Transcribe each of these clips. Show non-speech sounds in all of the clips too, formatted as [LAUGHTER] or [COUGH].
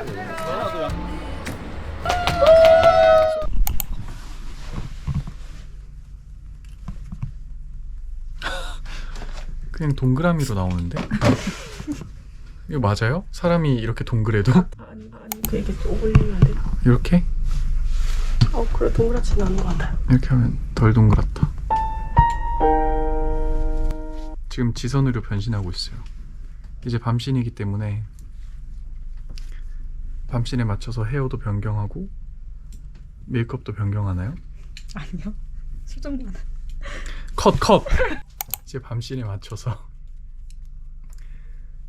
[LAUGHS] 그냥 동그라미로 나오는데? 이거 맞아요? 사람이 이렇게 동그래도? 아니 아니 그 얘기 좀 올리면 돼? 이렇게? 어 그래 동그랗지는 않은 것 같아요 이렇게 하면 덜 동그랗다. 지금 지선으로 변신하고 있어요. 이제 밤신이기 때문에 밤신에 맞춰서 헤어도 변경하고 메이크업도 변경하나요? 아니요. 수정만. 컷 컷. 이제 밤신에 맞춰서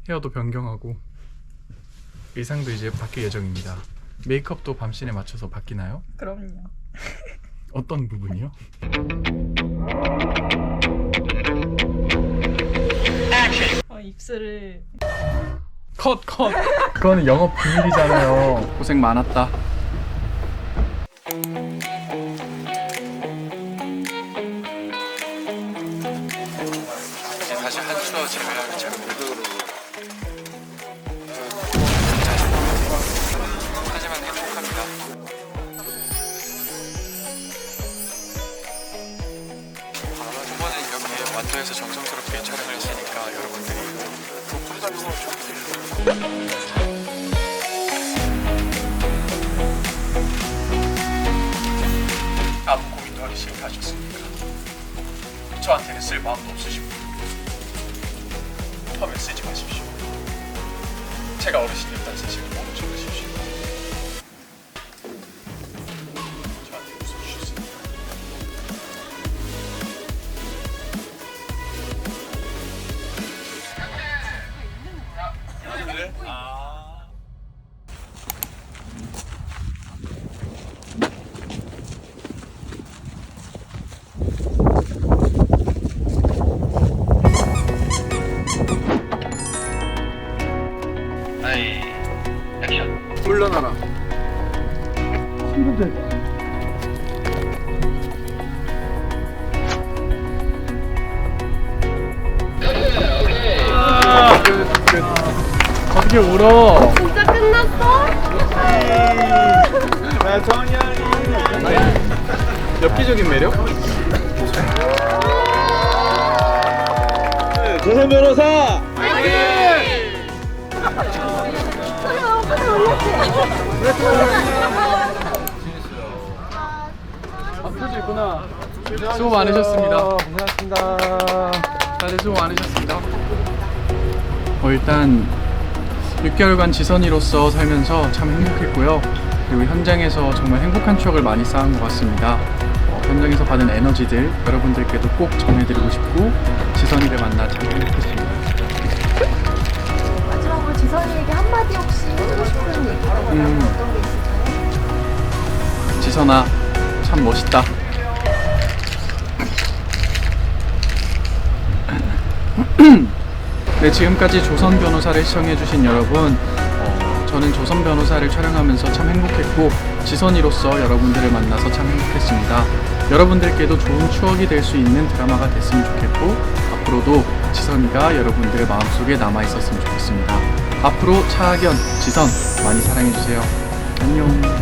헤어도 변경하고 의상도 이제 바뀔 예정입니다. 메이크업도 밤신에 맞춰서 바뀌나요? 그럼요. 어떤 부분이요? 어, 입술을 컷 컷. [LAUGHS] 그거는 영업 비밀이잖아요. 고생 많았다. 이제 다시 한수와 재회하는 장면. 하지만 행복합니다. 이번에 이렇게 완도에서 정성스럽게 촬영을 했으니까 여러분들이 아무 고민도 하기 싫다 하셨습니까? 저한테는 쓸 마음도 없으시고 하면 쓰지 마십시오. 제가 어르신 됐다는 사실을 모 친구들. 어떻게 울어? 진짜 끝났어? 엽기적인 매력? 조선 변호사. 앞 표도 있구나 수고 많으셨습니다 고생하셨습니다 다들 수고 많으셨습니다. 어, 일단 6개월간 지선이로서 살면서 참 행복했고요. 그리고 현장에서 정말 행복한 추억을 많이 쌓은 것 같습니다. 어, 현장에서 받은 에너지들 여러분들께도 꼭 전해드리고 싶고 지선이를 만나 참 행복했습니다. 마지막으로 지선이에게 한마디 혹시 해주고 싶은 얘기 음. 어떤 게 있을까요? 지선아 참 멋있다. [CLEARS THROAT] 네 지금까지 조선 변호사를 시청해주신 여러분 어, 저는 조선 변호사를 촬영하면서 참 행복했고 지선이로서 여러분들을 만나서 참 행복했습니다. 여러분들께도 좋은 추억이 될 수 있는 드라마가 됐으면 좋겠고 앞으로도 지선이가 여러분들의 마음속에 남아 있었으면 좋겠습니다. 앞으로 차학연, 지선 많이 사랑해주세요. 안녕.